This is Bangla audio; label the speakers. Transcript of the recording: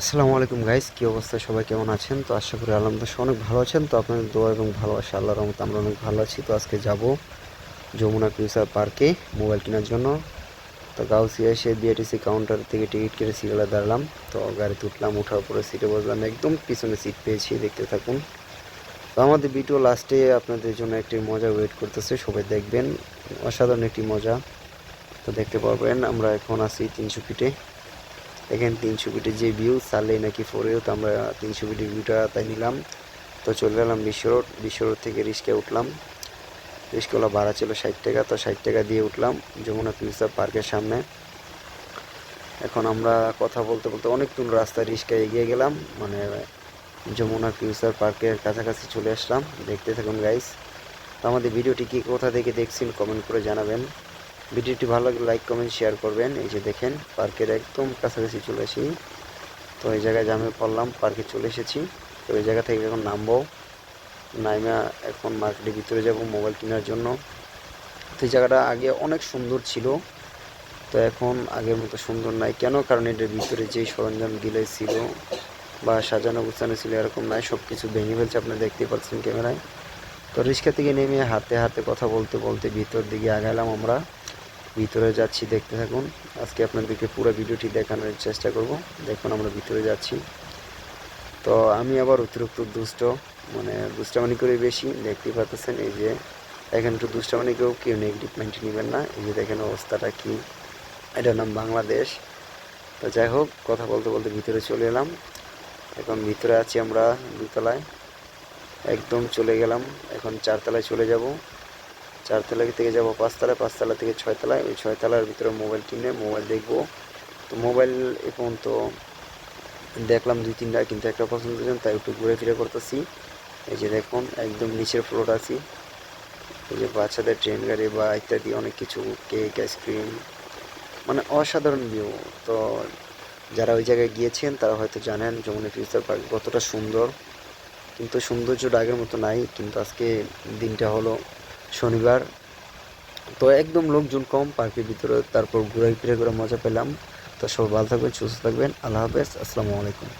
Speaker 1: আসসালামু আলাইকুম গাইস কী অবস্থা? সবাই কেমন আছেন? তো আশা করি আলহামদুলিল্লাহ অনেক ভালো আছেন। তো আপনাদের দোয়া এবং ভালোবাসা, আল্লাহর রহমতে আমরা অনেক ভালো আছি। তো আজকে যাব যমুনা ফিউচার পার্কে মোবাইল কেনার জন্য। তো গাউসিয়া এসে বিআরটিসি কাউন্টার থেকে টিকিট কেটে সিরিয়ালে দাঁড়ালাম তো গাড়িতে উঠলাম ওঠার পরে সিটে বসলাম। একদম পিছনে সিট পেয়েছি, দেখতে থাকুন। তো আমাদের ভিডিও লাস্টে আপনাদের জন্য একটি মজা ওয়েট করতেছে, সবাই দেখবেন। অসাধারণ একটি মজা। তো দেখতে পারবেন, আমরা এখন আছি তিনশো ফিটে দেখেন তিনশো ফিটের যে ভিউ সালে নাকি ফোরেও তো আমরা তিনশো ফিটের ভিউটা তাই নিলাম। তো চলে গেলাম বিশ্ব রোড। বিশ্ব রোড থেকে রিক্সা উঠলাম। রিক্সাওয়ালা ভাড়া ছিল ষাট টাকা। তো ষাট টাকা দিয়ে উঠলাম যমুনা ফিউচার পার্কের সামনে। এখন আমরা কথা বলতে বলতে অনেক দূর রাস্তা রিক্সা এগিয়ে গেলাম। মানে যমুনা ফিউচার পার্কের কাছাকাছি চলে আসলাম। দেখতে থাকুন গাইস তো আমাদের ভিডিওটি কি, কোথা থেকে দেখছেন কমেন্ট করে জানাবেন। ভিডিওটি ভালো লাগলে লাইক, কমেন্ট, শেয়ার করবেন। এই যে দেখেন, পার্কের একদম কাছাকাছি চলে আসি। তো এই জায়গায় জামে পড়লাম, পার্কে চলে এসেছি। তো এই জায়গা থেকে এখন নামবো। নাইমা এখন মার্কেটের ভিতরে যাব মোবাইল কেনার জন্য। তো এই জায়গাটা আগে অনেক সুন্দর ছিল। তো এখন আগের মতো সুন্দর নাই। কেন? কারণ এটার ভিতরে যেই সরঞ্জাম দিলে ছিল বা সাজানো গুছানো ছিল, এরকম নাই। সব কিছু ভেঙে ফেলছে, আপনি দেখতে পাচ্ছেন ক্যামেরায়। তো রিক্সা থেকে নেমে হাতে হাতে কথা বলতে বলতে ভিতর দিকে আগালাম আমরা। ভিতরে যাচ্ছি, দেখতে থাকুন। আজকে আপনাদেরকে পুরো ভিডিওটি দেখানোর চেষ্টা করব। দেখুন, আমরা ভিতরে যাচ্ছি। তো আমি আবার অতিরিক্ত দুষ্ট মানে দুষ্টামানি করে বেশি। দেখতেই পাচ্ছেন, এই যে এখানে একটু দুষ্টামানি কেউ কেউ নেগেটিভ মাইন্ড নেবেন না। এই যে দেখেন অবস্থাটা কি। এটার নাম বাংলাদেশ। তো যাই হোক, কথা বলতে বলতে ভিতরে চলে এলাম। এখন ভিতরে আছি আমরা দুতলায়। একদম চলে গেলাম। এখন চারতলায় চলে যাব। চারতলা থেকে যাব পাঁচতলায় পাঁচতলা থেকে ছয়তলায় ওই ছয়তলার ভিতরে মোবাইল কিনে মোবাইল দেখব। তো মোবাইল এখন তো দেখলাম দুই, তিনটা কিন্তু একটা পছন্দ হয়েছে, তাই একটু ঘুরে ফিরে করতেছি। এই যে দেখুন, একদম নিচের ফ্লোর আছি। এই যে বাচ্চাদের ট্রেন গাড়ি বা ইত্যাদি অনেক কিছু কেক আইসক্রিম মানে অসাধারণ ভিউ তো যারা ওই জায়গায় গিয়েছেন, তারা হয়তো জানেন যমুনা ফিউচার পার্ক কতটা সুন্দর। কিন্তু সৌন্দর্যটা আগের মতো নাই, কিন্তু আজকে দিনটা হলো শনিবার। তো একদম লোকজন কম, পার্কের ভিতরে তারপর ঘুরে ফিরে করে মজা পেলাম। তো সব ভালো থাকবেন, সুস্থ থাকবেন। আল্লাহ হাফেজ, আসসালামু আলাইকুম।